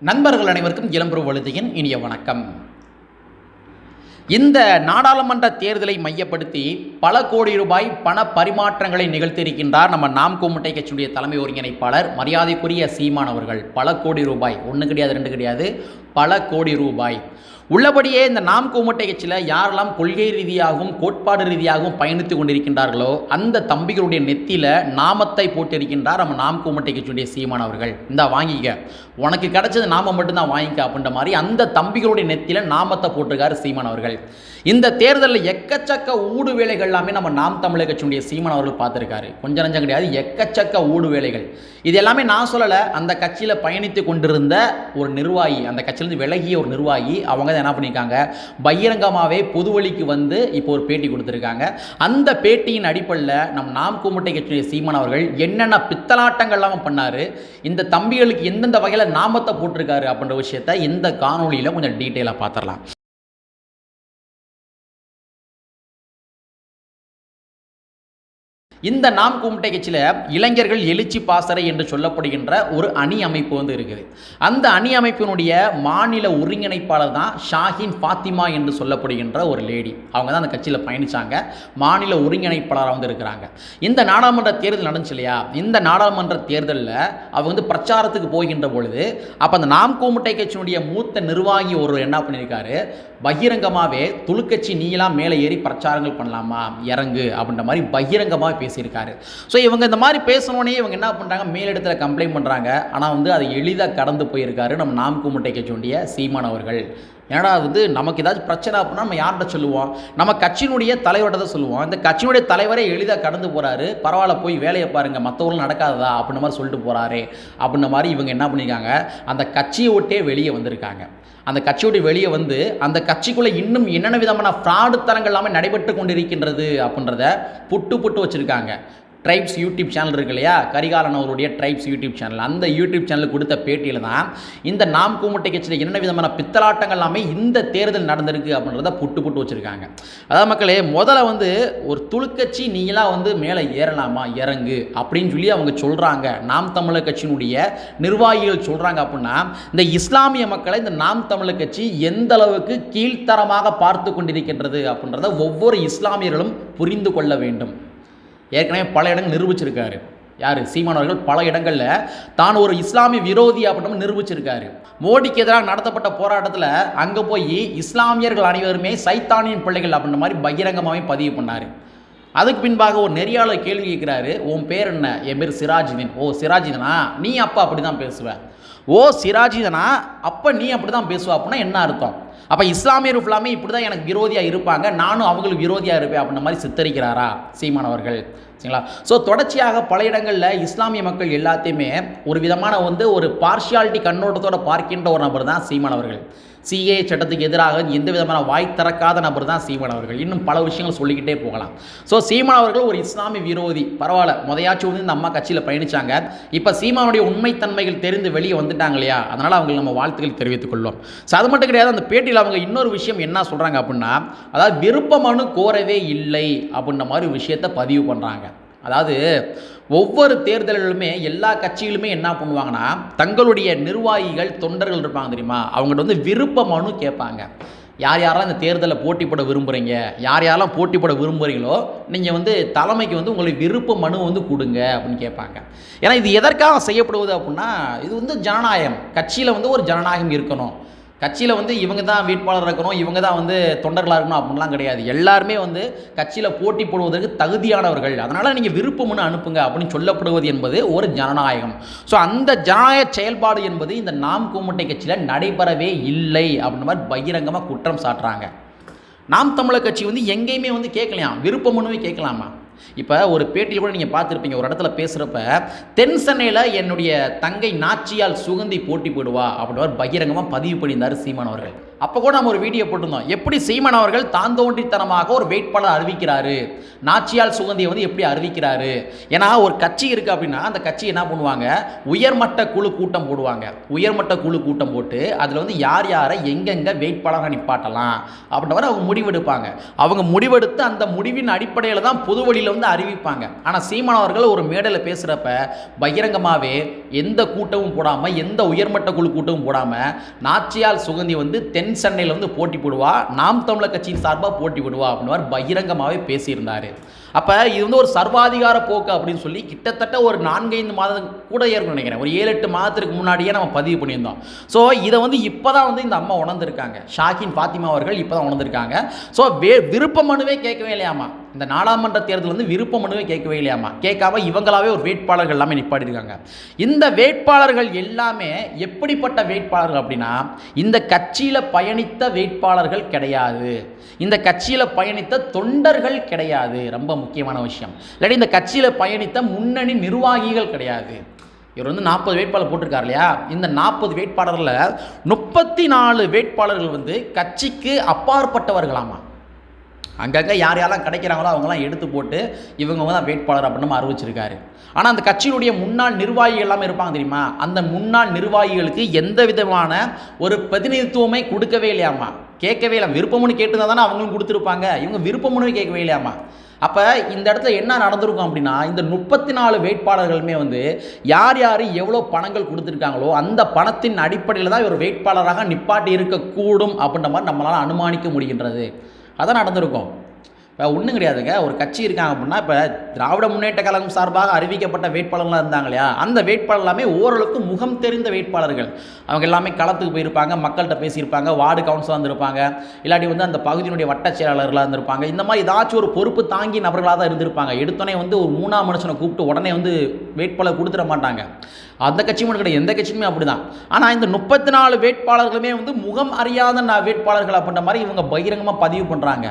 நண்பர்கள் அனைவருக்கும் இளம்பெரு வழுதியின் இனிய வணக்கம். இந்த நாடாளுமன்ற தேர்தலை மையப்படுத்தி பல கோடி ரூபாய் பண பரிமாற்றங்களை நிகழ்த்தியிருக்கின்றார் நம்ம நாம் கோமுட்டை கட்சியுடைய தலைமை ஒருங்கிணைப்பாளர் மரியாதைக்குரிய சீமான் அவர்கள். பல கோடி ரூபாய் ஒன்று கிடையாது ரெண்டு கிடையாது பல கோடி ரூபாய். உள்ளபடியே இந்த நாம் கூமட்டை கட்சியில் யாரெல்லாம் கொள்கை ரீதியாகவும் கோட்பாடு ரீதியாகவும் பயணித்து கொண்டிருக்கின்றார்களோ அந்த தம்பிகளுடைய நெத்தியில் நாமத்தை போட்டிருக்கின்றார் நம்ம நாம் கூமுட்டை கட்சியுடைய சீமான் அவர்கள். இந்த வாங்கிக்க. உனக்கு கிடைச்சது நாம மட்டும்தான் வாங்கிக்க அப்படின்ற மாதிரி அந்த தம்பிகளுடைய நெத்தியில் நாமத்தை போட்டிருக்காரு சீமான் அவர்கள். இந்த தேர்தலில் எக்கச்சக்க ஊடு வேலைகள் எல்லாமே நம்ம நாம் தமிழக கட்சியுடைய சீமான் அவர்கள் பார்த்துருக்காரு. கொஞ்சம் நஞ்சம் கிடையாது எக்கச்சக்க ஊடு வேலைகள். இது எல்லாமே நான் சொல்லலை அந்த கட்சியில் பயணித்து கொண்டிருந்த ஒரு நிர்வாகி அந்த கட்சியிலேருந்து விலகிய ஒரு நிர்வாகி அவங்க தான் என்ன பண்ணியிருக்காங்க? பகிரங்கமாகவே பொதுவழிக்கு வந்து இப்போ ஒரு பேட்டி கொடுத்துருக்காங்க. அந்த பேட்டியின் அடிப்படையில் நம் நாம் கூமுட்டை கட்சியுடைய சீமான் அவர்கள் என்னென்ன பித்தலாட்டங்கள்லாம் பண்ணார் இந்த தம்பிகளுக்கு எந்தெந்த வகையில் நாமத்தை போட்டிருக்காரு அப்படின்ற விஷயத்த இந்த காணொலியில் கொஞ்சம் டீட்டெயிலாக பார்த்துடலாம். இந்த நாம் கூமுட்டை கட்சியில் இளைஞர்கள் எழுச்சி பாசறை என்று சொல்லப்படுகின்ற ஒரு அணி அமைப்பு வந்து இருக்குது. அந்த அணி அமைப்பினுடைய மாநில ஒருங்கிணைப்பாளர் தான் ஷாஹின் ஃபாத்திமா என்று சொல்லப்படுகின்ற ஒரு லேடி. அவங்க தான் அந்த கட்சியில் பயணித்தாங்க மாநில ஒருங்கிணைப்பாளராக வந்து இருக்கிறாங்க. இந்த நாடாளுமன்ற தேர்தல் நடந்துச்சு இல்லையா? இந்த நாடாளுமன்ற தேர்தலில் அவங்க வந்து பிரச்சாரத்துக்கு போகின்ற பொழுது அப்போ அந்த நாம் கூமுட்டை கட்சியினுடைய மூத்த நிர்வாகி ஒரு என்ன பண்ணியிருக்காரு? பகிரங்கமாகவே துளுக்கட்சி நீலாம் மேலே ஏறி பிரச்சாரங்கள் பண்ணலாமா? இறங்கு அப்படின்ற மாதிரி பகிரங்கமாக பேசியிருக்காரு. ஸோ இவங்க இந்த மாதிரி பேசணுன்னே இவங்க என்ன பண்ணுறாங்க மேலிடத்தில் கம்ப்ளைண்ட் பண்ணுறாங்க ஆனால் வந்து அதை எளிதாக கடந்து போயிருக்காரு நம்ம நாம் கூமுட்டை கட்சியுடைய சீமான் அவர்கள். ஏன்னா வந்து நமக்கு ஏதாச்சும் பிரச்சனை அப்படின்னா நம்ம யார்கிட்ட சொல்லுவோம்? நம்ம கட்சியினுடைய தலைவர்கிட்ட தான் சொல்லுவோம். இந்த கட்சியினுடைய தலைவரே எளிதாக கடந்து போகிறாரு பரவாயில்ல போய் வேலையை பாருங்கள் மற்றவர்களும் நடக்காததா? அப்படின்ற மாதிரி சொல்லிட்டு போகிறாரு அப்படின்ற மாதிரி இவங்க என்ன பண்ணியிருக்காங்க? அந்த கட்சியை விட்டே வெளியே வந்திருக்காங்க. அந்த கட்சியோட வெளியே வந்து அந்த கட்சிக்குள்ளே இன்னும் என்னென்ன விதமான ஃப்ராடு தரங்கள் எல்லாமே நடைபெற்று கொண்டிருக்கின்றது அப்படின்றத புட்டு புட்டு வச்சுருக்காங்க. ட்ரைப்ஸ் யூடியூப் சேனல் இருக்கு இல்லையா? கரிகாலன் அவருடைய ட்ரைப்ஸ் யூடியூப் சேனல் அந்த யூடியூப் சேனல் கொடுத்த பேட்டியில் தான் இந்த நாம் கூமுட்டை கட்சியில் என்ன விதமான பித்தலாட்டங்கள் எல்லாமே இந்த தேர்தல் நடந்திருக்கு அப்படின்றத புட்டு புட்டு வச்சுருக்காங்க. அதாவது மக்களே முதல்ல வந்து ஒரு துளுக்கட்சி நீங்களாம் வந்து மேலே ஏறலாமா? இறங்கு அப்படின்னு சொல்லி அவங்க சொல்கிறாங்க நாம் தமிழர் கட்சியினுடைய நிர்வாகிகள் சொல்கிறாங்க அப்படின்னா இந்த இஸ்லாமிய மக்களை இந்த நாம் தமிழர் கட்சி எந்த அளவுக்கு கீழ்த்தரமாக பார்த்து கொண்டிருக்கின்றது அப்படின்றத ஒவ்வொரு இஸ்லாமியர்களும் புரிந்து கொள்ள வேண்டும். ஏற்கனவே பல இடங்கள் நிரூபிச்சிருக்காரு. யார்? சீமானவர்கள் பல இடங்களில் தான் ஒரு இஸ்லாமிய விரோதி அப்படின்னு நிரூபிச்சிருக்காரு. மோடிக்கு எதிராக நடத்தப்பட்ட போராட்டத்தில் அங்கே போய் இஸ்லாமியர்கள் அனைவருமே சைத்தானியின் பிள்ளைகள் அப்படின்ற மாதிரி பகிரங்கமாகவே பதிவு பண்ணார். அதுக்கு பின்பாக ஒரு நெறியாளர் கேள்வி கேட்குறாரு உன் பேர் என்ன? என் பேர் சிராஜுதீன். ஓ சிராஜிதனா? நீ அப்போ அப்படி தான் பேசுவ. ஓ சிராஜிதனா? அப்போ நீ அப்படி தான் பேசுவ. அப்படின்னா என்ன அர்த்தம்? அப்போ இஸ்லாமியர் ஃபுல்லாமே இப்படி தான் எனக்கு விரோதியாக இருப்பாங்க. நானும் அவங்களுக்கு விரோதியாக இருப்பேன். அப்படின்ற மாதிரி சித்தரிக்கிறாரா சீமானவர்கள் சரிங்களா? ஸோ தொடர்ச்சியாக பல இடங்களில் இஸ்லாமிய மக்கள் எல்லாத்தையுமே ஒரு விதமான வந்து ஒரு பார்ஷியாலிட்டி கண்ணோட்டத்தோட பார்க்கின்ற ஒரு நபர் தான் சீமானவர்கள் சிஏ சட்டத்துக்கு எதிராக எந்த விதமான வாய் திறக்காத நபர் தான் சீமான் அவர்கள். இன்னும் பல விஷயங்கள் சொல்லிக்கிட்டே போகலாம். ஸோ சீமான் அவர்கள் ஒரு இஸ்லாமிய விரோதி. பரவாயில்ல முதையாச்சும் வந்து இந்த அம்மா கட்சியில் பயணிச்சாங்க. இப்போ சீமானுடைய உண்மைத்தன்மைகள் தெரிந்து வெளியே வந்துட்டாங்க இல்லையா? அதனால் அவங்களுக்கு நம்ம வாழ்த்துக்கள் தெரிவித்துக் கொள்வோம். ஸோ அது மட்டும் கிடையாது அந்த பேட்டியில் அவங்க இன்னொரு விஷயம் என்ன சொல்கிறாங்க அப்படின்னா அதாவது விருப்ப மனு கோரவே இல்லை அப்படின்ற மாதிரி விஷயத்தை பதிவு பண்ணுறாங்க அதாவது ஒவ்வொரு தேர்தல்களுமே எல்லா கட்சிகளுமே என்ன பண்ணுவாங்கன்னா தங்களுடைய நிர்வாகிகள் தொண்டர்கள் இருப்பாங்க தெரியுமா? அவங்கள்ட்ட வந்து விருப்ப மனு கேட்பாங்க. யார் யாரெல்லாம் இந்த தேர்தலில் போட்டி போட விரும்புகிறீங்க யார் யாரெல்லாம் போட்டி போட விரும்புகிறீங்களோ நீங்கள் வந்து தலைமைக்கு வந்து உங்களுக்கு விருப்ப மனு வந்து கொடுங்க அப்படின்னு கேட்பாங்க. ஏன்னா இது எதற்காக செய்யப்படுவது அப்படின்னா இது வந்து ஜனநாயகம். கட்சியில் வந்து ஒரு ஜனநாயகம் இருக்கணும். கட்சியில் வந்து இவங்க தான் வேட்பாளர் இருக்கணும் இவங்க தான் வந்து தொண்டர்களாக இருக்கணும் அப்படின்லாம் கிடையாது. எல்லாருமே வந்து கட்சியில் போட்டி போடுவதற்கு தகுதியானவர்கள். அதனால் நீங்கள் விருப்பம்னு அனுப்புங்க அப்படின்னு சொல்லப்படுவது என்பது ஒரு ஜனநாயகம். ஸோ அந்த ஜனநாயக செயல்பாடு என்பது இந்த நாம் கூமுட்டை கட்சியில் நடைபெறவே இல்லை அப்படின்ற மாதிரி பகிரங்கமாக குற்றம் சாட்டுறாங்க. நாம் தமிழர் கட்சி வந்து எங்கேயுமே வந்து கேட்கலையாம் விருப்பம்னுவே கேட்கலாமா? இப்போ ஒரு பேட்டியில் கூட நீங்கள் பார்த்துருப்பீங்க ஒரு இடத்துல பேசுகிறப்ப தென் சென்னையில் என்னுடைய தங்கை நாச்சியால் சுகந்தி போட்டி போடுவா அப்படின்னு பகிரங்கமாக பதிவு பண்ணியிருந்தார் சீமான் அவர்கள். அப்போ கூட நம்ம ஒரு வீடியோ போட்டிருந்தோம். எப்படி சீமன் அவர்கள் தான் தோன்றித்தனமாக ஒரு வேட்பாளர் அறிவிக்கிறாரு? நாச்சியால் சுகந்தியை வந்து எப்படி அறிவிக்கிறாரு? ஏன்னா ஒரு கட்சி இருக்குது அப்படின்னா அந்த கட்சி என்ன பண்ணுவாங்க? உயர்மட்ட குழு கூட்டம் போடுவாங்க. உயர்மட்ட குழு கூட்டம் போட்டு அதில் வந்து யார் யாரை எங்கெங்கே வேட்பாளராக நிப்பாட்டலாம் அப்படின்ற மாதிரி அவங்க முடிவெடுப்பாங்க. அவங்க முடிவெடுத்து அந்த முடிவின் அடிப்படையில் தான் பொது வழியில் வந்து அறிவிப்பாங்க. ஆனால் சீமான் அவர்கள் ஒரு மேடையில் பேசுகிறப்ப பகிரங்கமாகவே எந்த கூட்டமும் போடாமல் எந்த உயர்மட்ட குழு கூட்டமும் போடாமல் நாச்சியால் சுகந்தி வந்து தென் சென்னையில் வந்து போட்டி போடுவா நாம் தமிழர் கட்சியின் சார்பாக போட்டி போடுவா அப்படின்னு பகிரங்கமாகவே பேசியிருந்தார். அப்போ இது வந்து ஒரு சர்வாதிகார போக்கு அப்படின்னு சொல்லி கிட்டத்தட்ட ஒரு நான்கைந்து மாதம் கூட ஏற்கும் நினைக்கிறேன். ஒரு ஏழு எட்டு மாதத்துக்கு முன்னாடியே நம்ம பதிவு பண்ணியிருந்தோம். ஸோ இதை வந்து இப்போ தான் வந்து இந்த அம்மா உணர்ந்திருக்காங்க. ஷாகின் ஃபாத்திமா அவர்கள் இப்போ தான் உணர்ந்திருக்காங்க. ஸோ வே விருப்ப மனுவே கேட்கவே இல்லையாமா இந்த நாடாளுமன்ற தேர்தல் வந்து விருப்ப மனுவே கேட்கவே இல்லையாமா கேட்காம இவங்களாவே ஒரு வேட்பாளர்கள் எல்லாமே நிப்பாட்டியிருக்காங்க இந்த வேட்பாளர்கள் எல்லாமே எப்படிப்பட்ட வேட்பாளர்கள் அப்படின்னா இந்த கட்சியில் பயணித்த வேட்பாளர்கள் கிடையாது. இந்த கட்சியில் பயணித்த தொண்டர்கள் கிடையாது. ரொம்ப முக்கியமான விஷயம். இல்லாட்டி இந்த கட்சியில் பயணித்த முன்னணி நிர்வாகிகள் கிடையாது. இவர் வந்து நாற்பது வேட்பாளர் போட்டிருக்கார் இல்லையா? இந்த நாற்பது வேட்பாளரில் முப்பத்தி நாலு வேட்பாளர்கள் வந்து கட்சிக்கு அப்பாற்பட்டவர்களாமா. அங்கங்கே யார் யாரெல்லாம் கிடைக்கிறாங்களோ அவங்களாம் எடுத்து போட்டு இவங்க தான் வேட்பாளர் அப்படின்னு அறிவிச்சிருக்காரு. ஆனால் அந்த கட்சியினுடைய முன்னாள் நிர்வாகிகள் எல்லாமே இருப்பாங்க தெரியுமா? அந்த முன்னாள் நிர்வாகிகளுக்கு எந்த விதமான ஒரு பிரதிநிதித்துவமே கொடுக்கவே இல்லையாமா? கேட்கவே இல்லை. விருப்பம்னு கேட்டுருந்தா தானே அவங்களும் கொடுத்துருப்பாங்க. இவங்க விருப்பம்னு கேட்கவே இல்லையாமா? அப்போ இந்த இடத்துல என்ன நடந்திருக்கும் அப்படின்னா இந்த முப்பத்தி நாலு வேட்பாளர்களுமே வந்து யார் யார் எவ்வளோ பணங்கள் கொடுத்துருக்காங்களோ அந்த பணத்தின் அடிப்படையில் தான் இவர் வேட்பாளராக நிப்பாட்டி இருக்கக்கூடும் அப்படின்ற மாதிரி நம்மளால் அனுமானிக்க முடிகின்றது. அதான் நடந்திருக்கும் இப்போ ஒன்றும் கிடையாதுங்க. ஒரு கட்சி இருக்காங்க அப்படின்னா இப்போ திராவிட முன்னேற்ற கழகம் சார்பாக அறிவிக்கப்பட்ட வேட்பாளர்களாக இருந்தாங்க இல்லையா? அந்த வேட்பாளர் எல்லாமே ஓரளவுக்கு முகம் தெரிந்த வேட்பாளர்கள். அவங்க எல்லாமே களத்துக்கு போயிருப்பாங்க மக்கள்கிட்ட பேசியிருப்பாங்க வார்டு கவுன்சிலாக இருந்திருப்பாங்க இல்லாட்டி வந்து அந்த பகுதியினுடைய வட்ட செயலாளர்களாக இருந்திருப்பாங்க. இந்த மாதிரி ஏதாச்சும் ஒரு பொறுப்பு தாங்கி நபர்களாக தான் இருந்திருப்பாங்க. எடுத்தோடனே வந்து ஒரு மூணாம் மனுஷனை கூப்பிட்டு உடனே வந்து வேட்பாளர் கொடுத்துட மாட்டாங்க. அந்த கட்சி கிடையாது. எந்த கட்சியுமே அப்படி தான் ஆனால் இந்த முப்பத்தி நாலு வேட்பாளர்களுமே வந்து முகம் அறியாத நான் வேட்பாளர்கள் அப்படின்ற மாதிரி இவங்க பகிரங்கமாக பதிவு பண்ணுறாங்க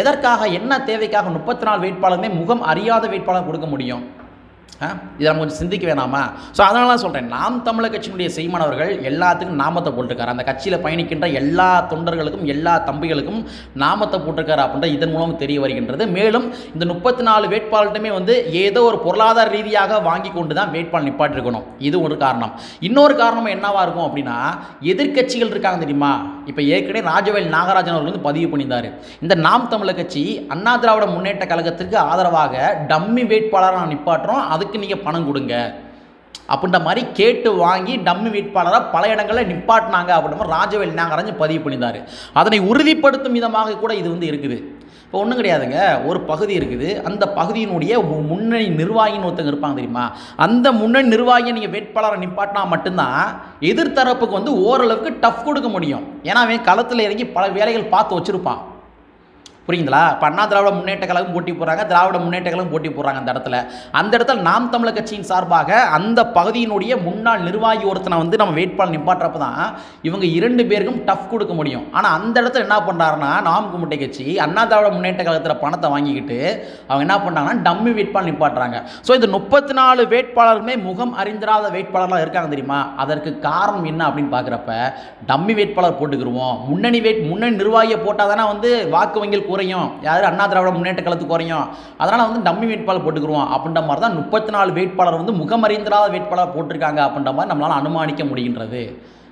எதற்காக என்ன தேவைக்காக முப்பத்தி நாலு வேட்பாளருமே முகம் அறியாத வேட்பாளர் கொடுக்க முடியும்? இதை நம்ம கொஞ்சம் சிந்திக்க வேணாமா? ஸோ அதனால தான் சொல்கிறேன் நாம் தமிழர் கட்சியினுடைய செய்மானவர்கள் எல்லாத்துக்கும் நாமத்தை போட்டிருக்காரு. அந்த கட்சியில் பயணிக்கின்ற எல்லா தொண்டர்களுக்கும் எல்லா தம்பிகளுக்கும் நாமத்தை போட்டிருக்காரு அப்படின்ற இதன் மூலம் தெரிய வருகின்றது. மேலும் இந்த முப்பத்தி நாலு வேட்பாளர்கிட்டமே வந்து ஏதோ ஒரு பொருளாதார ரீதியாக வாங்கி கொண்டு தான் வேட்பாளர் நிப்பாட்டிருக்கணும். இது ஒரு காரணம். இன்னொரு காரணம் என்னவாக இருக்கும் அப்படின்னா எதிர்க்கட்சிகள் இருக்காங்க தெரியுமா? இப்போ ஏற்கனவே ராஜவேல் நாகராஜன் அவர்கள் வந்து பதிவு பண்ணியிருந்தார். இந்த நாம் தமிழர் கட்சி அண்ணா திராவிட முன்னேற்ற கழகத்திற்கு ஆதரவாக டம்மி வேட்பாளராக நான் நிப்பாட்டுறோம். அதுக்கு நீங்கள் பணம் கொடுங்க. அப்படின்ற மாதிரி கேட்டு வாங்கி டம்மி வேட்பாளராக பல இடங்களில் நிப்பாட்டினாங்க அப்படின்ற மாதிரி ராஜவேல் நாகராஜன் பதிவு பண்ணியிருந்தார். அதனை உறுதிப்படுத்தும் விதமாக கூட இது வந்து இருக்குது. இப்போ ஒன்றும் கிடையாதுங்க. ஒரு பகுதி இருக்குது. அந்த பகுதியினுடைய முன்னணி நிர்வாகின்னு ஒருத்தங்க இருப்பாங்க தெரியுமா? அந்த முன்னணி நிர்வாகியை நீங்கள் வேட்பாளரை நிப்பாட்டினா மட்டும்தான் எதிர்த்தரப்புக்கு வந்து ஓரளவுக்கு டஃப் கொடுக்க முடியும். ஏன்னா அவன் களத்தில் இறங்கி பல வேலைகள் பார்த்து வச்சுருப்பான். புரியுங்களா இப்போ அண்ணா திராவிட முன்னேற்ற கழகம் போட்டி போடுறாங்க திராவிட முன்னேற்ற கழகம் போட்டி போடுறாங்க அந்த இடத்துல. அந்த இடத்துல நாம் தமிழர் கட்சியின் சார்பாக அந்த பகுதியினுடைய முன்னாள் நிர்வாகி ஒருத்தனை வந்து நம்ம வேட்பாளர் நிப்பாட்டுறப்ப தான் இவங்க இரண்டு பேருக்கும் டஃப் கொடுக்க முடியும். ஆனால் அந்த இடத்துல என்ன பண்ணுறாருன்னா நாம் கும்பிட்டை கட்சி அண்ணா திராவிட முன்னேற்ற கழகத்தில் பணத்தை வாங்கிக்கிட்டு அவங்க என்ன பண்ணுறாங்கன்னா டம்மி வேட்பாளர் நிப்பாட்டுறாங்க. ஸோ இந்த முப்பத்தி நாலு வேட்பாளருமே முகம் அறிந்திராத வேட்பாளர்லாம் இருக்காங்க தெரியுமா? அதற்கு காரணம் என்ன அப்படின்னு பார்க்குறப்ப டம்மி வேட்பாளர் போட்டுக்கிருவோம். முன்னணி வேட் முன்னணி நிர்வாகியை போட்டால் தானே வந்து வாக்கு வங்கியில் குறையும். யார் அண்ணா திராவிட முன்னேற்ற கழகத்துக்கு குறையும். அதனால் வந்து டம்மி வேட்பாளர் போட்டுக்கிருவோம். அப்படின்ற மாதிரி தான் முப்பத்தி நாலு வேட்பாளர் வந்து முகமறிந்திராத வேட்பாளர் போட்டிருக்காங்க அப்படின்ற மாதிரி நம்மளால் அனுமானிக்க முடிகின்றது.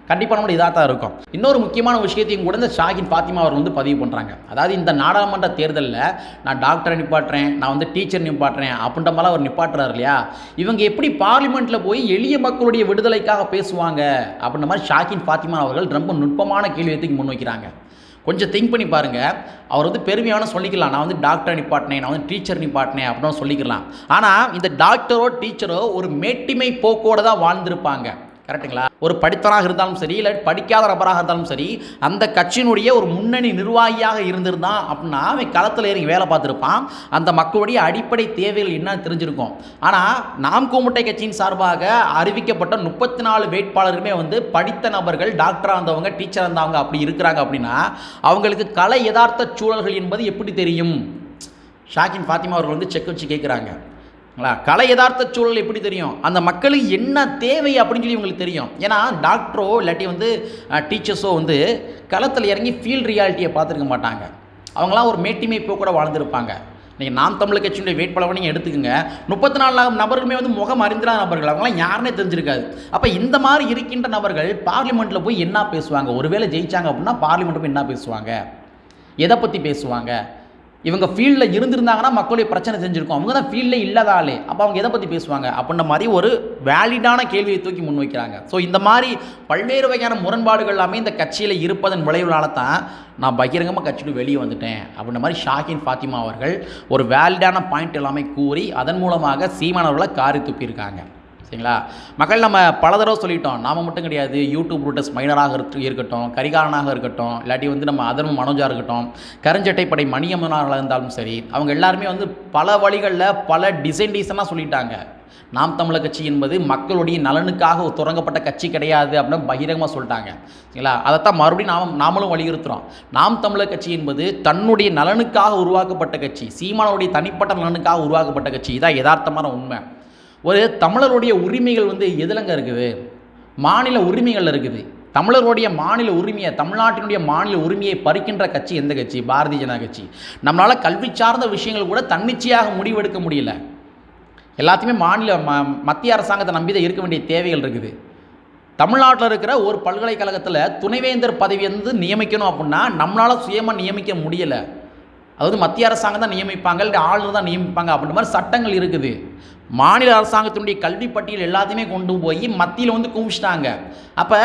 கண்டிப்பாக நம்மளோட இதாக தான் இருக்கும். இன்னொரு முக்கியமான விஷயத்தையும் கூட இந்த ஷாகின் ஃபாத்திமா அவர் வந்து பதிவு பண்ணுறாங்க அதாவது இந்த நாடாளுமன்ற தேர்தலில் நான் டாக்டரை நிப்பாட்டுறேன் நான் வந்து டீச்சர் நிப்பாட்டுறேன் அப்படின்ற மாதிரி அவர் நிப்பாட்டுறாரு இல்லையா? இவங்க எப்படி பார்லிமெண்ட்டில் போய் எளிய மக்களுடைய விடுதலைக்காக பேசுவாங்க அப்படின்ற மாதிரி ஷாகின் ஃபாத்திமா அவர்கள் ரொம்ப நுட்பமான கேள்வி முன் வைக்கிறாங்க கொஞ்சம் திங்க் பண்ணி பாருங்கள் அவர் வந்து பெருமையான சொல்லிக்கலாம். நான் வந்து டாக்டர் நிப்பாட்டினேன். நான் வந்து டீச்சர் நிப்பாட்டினேன் அப்படின்னு சொல்லிக்கலாம். ஆனால் இந்த டாக்டரோ டீச்சரோ ஒரு மேட்டிமை போக்கோடு தான் வாழ்ந்திருப்பாங்க. கரெக்ட்டுங்களா ஒரு படித்தனாக இருந்தாலும் சரி இல்லை படிக்காத நபராக இருந்தாலும் சரி அந்த கட்சியினுடைய ஒரு முன்னணி நிர்வாகியாக இருந்திருந்தான் அப்படின்னா அவன் களத்தில் இறங்கி வேலை பார்த்துருப்பான். அந்த மக்களுடைய அடிப்படை தேவைகள் என்னன்னு தெரிஞ்சிருக்கும். ஆனால் நாம் கூமுட்டை கட்சியின் சார்பாக அறிவிக்கப்பட்ட முப்பத்தி நாலு வேட்பாளருமே வந்து படித்த நபர்கள் டாக்டராக இருந்தவங்க டீச்சராக இருந்தவங்க அப்படி இருக்கிறாங்க அப்படின்னா அவங்களுக்கு கலை யதார்த்த சூழல்கள் என்பது எப்படி தெரியும்? ஷாக்கின் ஃபாத்திமா அவர்கள் வந்து செக் வச்சு கேட்குறாங்க ங்களா? கலை யதார்த்த சூழல் எப்படி தெரியும்? அந்த மக்களுக்கு என்ன தேவை அப்படின்னு சொல்லி உங்களுக்கு தெரியும். ஏன்னா டாக்டரோ இல்லாட்டி வந்து டீச்சர்ஸோ வந்து களத்தில் இறங்கி ஃபீல்ட் ரியாலிட்டியை பார்த்துருக்க மாட்டாங்க. அவங்களாம் ஒரு மேட்டிமை போய் கூட வாழ்ந்துருப்பாங்க. நீங்கள் நாம் தமிழ் கட்சியினுடைய வேட்பாளர் நீங்கள் எடுத்துக்கோங்க. முப்பத்தி நாலு நபர்களுமே வந்து முகம் அறிந்திராத நபர்கள். அவங்களாம் யாருன்னே தெரிஞ்சிருக்காது. அப்போ இந்த மாதிரி இருக்கின்ற நபர்கள் பார்லிமெண்ட்டில் போய் என்ன பேசுவாங்க? ஒருவேளை ஜெயிச்சாங்க அப்படின்னா பார்லிமெண்ட்டில் போய் என்ன பேசுவாங்க? எதை பற்றி பேசுவாங்க? இவங்க ஃபீல்டில் இருந்திருந்தாங்கன்னா மக்களுடைய பிரச்சனை தெரிஞ்சிருக்கும். அவங்க தான் ஃபீல்டில் இல்லாத ஆளே. அப்போ அவங்க எதை பற்றி பேசுவாங்க? அப்படின்ற மாதிரி ஒரு வேலிடான கேள்வியை தூக்கி முன்வைக்கிறாங்க ஸோ இந்த மாதிரி பல்வேறு வகையான முரண்பாடுகள் எல்லாமே இந்த கட்சியில் இருப்பதன் விளைவுனால தான் நான் பகிரங்கமாக கட்சிட்டு வெளியே வந்துட்டேன். அப்படின்ற மாதிரி ஷாகின் ஃபாத்திமா அவர்கள் ஒரு வேலிடான பாயிண்ட் எல்லாமே கூறி அதன் மூலமாக சீமானவர்களை காரி துப்பியிருக்காங்க. சரிங்களா? மக்கள் நம்ம பல தடவை சொல்லிட்டோம் நாம மட்டும் கிடையாது யூடியூப் ரூட்டஸ் மைனராக இருக்கட்டும் கரிகாரனாக இருக்கட்டும் இல்லாட்டி வந்து நம்ம அதர்ம மனோஜா இருக்கட்டும் கருஞ்சட்டை படை மணியம்மனாக இருந்தாலும் சரி அவங்க எல்லாருமே வந்து பல வழிகளில் பல டிசைன் டிசைனாக சொல்லிட்டாங்க. நாம் தமிழர் கட்சி என்பது மக்களுடைய நலனுக்காக தொடங்கப்பட்ட கட்சி கிடையாது அப்படின்னு பகிரங்கமாக சொல்லிட்டாங்க. சரிங்களா? அதைத்தான் மறுபடியும் நாம் நாமளும் வலியுறுத்துகிறோம் நாம் தமிழர் கட்சி என்பது தன்னுடைய நலனுக்காக உருவாக்கப்பட்ட கட்சி சீமானுடைய தனிப்பட்ட நலனுக்காக உருவாக்கப்பட்ட கட்சி. இதான் யதார்த்தமான உண்மை. ஒரு தமிழருடைய உரிமைகள் வந்து எதுலங்க இருக்குது? மாநில உரிமைகள் இருக்குது. தமிழருடைய மாநில உரிமையை தமிழ்நாட்டினுடைய மாநில உரிமையை பறிக்கின்ற கட்சி எந்த கட்சி? பாரதிய ஜனதா கட்சி. நம்மளால் கல்வி சார்ந்த விஷயங்கள் கூட தன்னிச்சையாக முடிவெடுக்க முடியல. எல்லாத்தையுமே மாநில ம மத்திய அரசாங்கத்தை நம்பி தான் இருக்க வேண்டிய தேவைகள் இருக்குது. தமிழ்நாட்டில் இருக்கிற ஒரு பல்கலைக்கழகத்தில் துணைவேந்தர் பதவி வந்து நியமிக்கணும் அப்படின்னா நம்மளால் சுயமாக நியமிக்க முடியலை. அதாவது மத்திய அரசாங்கம் தான் நியமிப்பாங்க இல்லை ஆளுநர் தான் நியமிப்பாங்க அப்படின்ற மாதிரி சட்டங்கள் இருக்குது. மாநில அரசாங்கத்தினுடைய கல்வி பட்டியல் எல்லாத்தையுமே கொண்டு போய் மத்தியில் வந்து குமிச்சிட்டாங்க அப்போ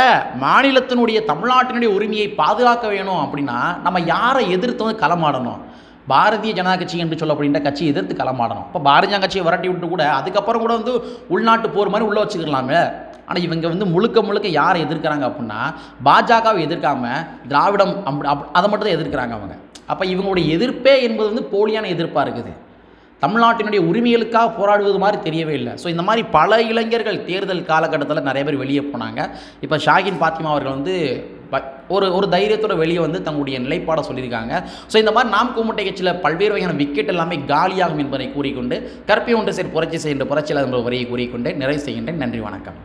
மாநிலத்தினுடைய தமிழ்நாட்டினுடைய உரிமையை பாதுகாக்க வேணும் அப்படின்னா நம்ம யாரை எதிர்த்து வந்து களமாடணும்? பாரதிய ஜனதா கட்சி என்று சொல்லப்படுகின்ற கட்சியை எதிர்த்து களமாடணும். இப்போ பாரதிய ஜனதா கட்சியை விரட்டி விட்டு கூட அதுக்கப்புறம் கூட வந்து உள்நாட்டு போர் மாதிரி உள்ளே வச்சுக்கலாமே ஆனால் இவங்க வந்து முழுக்க முழுக்க யாரை எதிர்க்கிறாங்க அப்படின்னா பாஜகவை எதிர்க்காம திராவிடம் அப் அதை மட்டும் தான் எதிர்க்கிறாங்க அவங்க. அப்போ இவங்களுடைய எதிர்ப்பே என்பது வந்து போலியான எதிர்ப்பாக இருக்குது. தமிழ்நாட்டினுடைய உரிமைகளுக்காக போராடுவது மாதிரி தெரியவே இல்லை. ஸோ இந்த மாதிரி பல இளைஞர்கள் தேர்தல் காலகட்டத்தில் நிறைய பேர் வெளியே போனாங்க. இப்போ ஷாகின் பாத்திமா அவர்கள் வந்து ஒரு ஒரு தைரியத்தோட வெளியே வந்து தங்களுடைய நிலைப்பாடை சொல்லியிருக்காங்க. ஸோ இந்த மாதிரி நாம் கூமுட்டை கட்சியில் பல்வேறு வகையான விக்கெட் எல்லாமே காலியாகும் என்பதை கூறிக்கொண்டு கற்பி ஒன்று சரி புரட்சி செய்கின்ற புரட்சியில் என்ற வரியை கூறிக்கொண்டு நிறைவு செய்கின்றேன். நன்றி வணக்கம்.